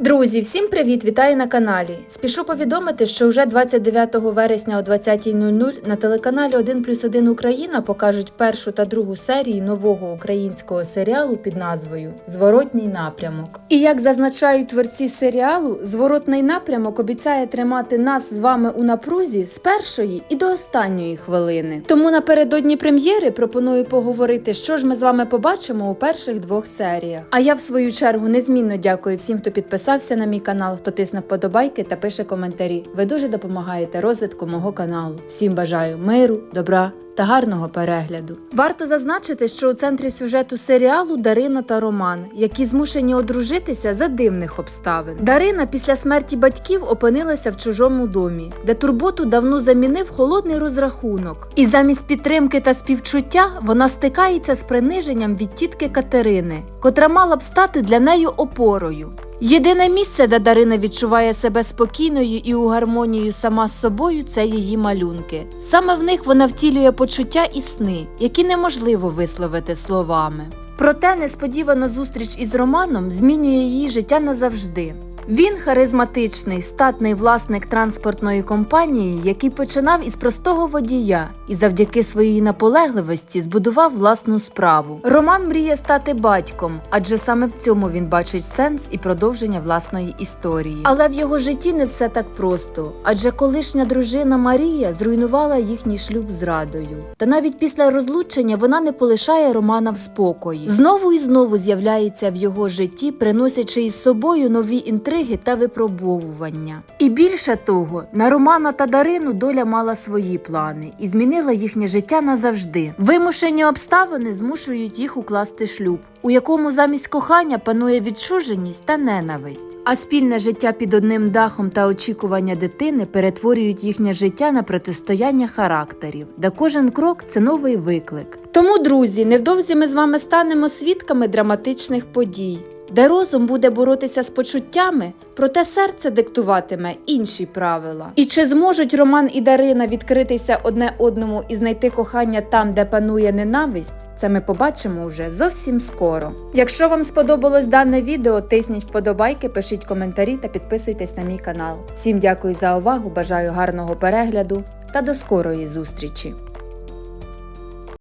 Друзі, всім привіт! Вітаю на каналі. Спішу повідомити, що вже 29 вересня о 20.00 на телеканалі 1 плюс 1 Україна покажуть першу та другу серії нового українського серіалу під назвою Зворотній напрямок. І як зазначають творці серіалу, зворотний напрямок обіцяє тримати нас з вами у напрузі з першої і до останньої хвилини. Тому напередодні прем'єри пропоную поговорити, що ж ми з вами побачимо у перших двох серіях. А я в свою чергу незмінно дякую всім, хто підписався на мій канал, хто тисне вподобайки та пише коментарі. Ви дуже допомагаєте розвитку мого каналу. Всім бажаю миру, добра. Та гарного перегляду. Варто зазначити, що у центрі сюжету серіалу Дарина та Роман, які змушені одружитися за дивних обставин. Дарина після смерті батьків опинилася в чужому домі, де турботу давно замінив холодний розрахунок. І замість підтримки та співчуття вона стикається з приниженням від тітки Катерини, котра мала б стати для неї опорою. Єдине місце, де Дарина відчуває себе спокійною і у гармонію сама з собою, це її малюнки. Саме в них вона втілює почуття і сни, які неможливо висловити словами. Проте несподівана зустріч із Романом змінює її життя назавжди. Він харизматичний, статний власник транспортної компанії, який починав із простого водія і завдяки своїй наполегливості збудував власну справу. Роман мріє стати батьком, адже саме в цьому він бачить сенс і продовження власної історії. Але в його житті не все так просто, адже колишня дружина Марія зруйнувала їхній шлюб зрадою. Та навіть після розлучення вона не полишає Романа в спокої. Знову і знову з'являється в його житті, приносячи із собою нові інтриги та випробовування. І більше того, на Романа та Дарину доля мала свої плани і змінила їхнє життя назавжди. Вимушені обставини змушують їх укласти шлюб, у якому замість кохання панує відчуженість та ненависть. А спільне життя під одним дахом та очікування дитини перетворюють їхнє життя на протистояння характерів, де кожен крок це новий виклик. Тому, друзі, невдовзі ми з вами станемо свідками драматичних подій, де розум буде боротися з почуттями, проте серце диктуватиме інші правила. І чи зможуть Роман і Дарина відкритися одне одному і знайти кохання там, де панує ненависть? Це ми побачимо вже зовсім скоро. Якщо вам сподобалось дане відео, тисніть вподобайки, пишіть коментарі та підписуйтесь на мій канал. Всім дякую за увагу, бажаю гарного перегляду та до скорої зустрічі!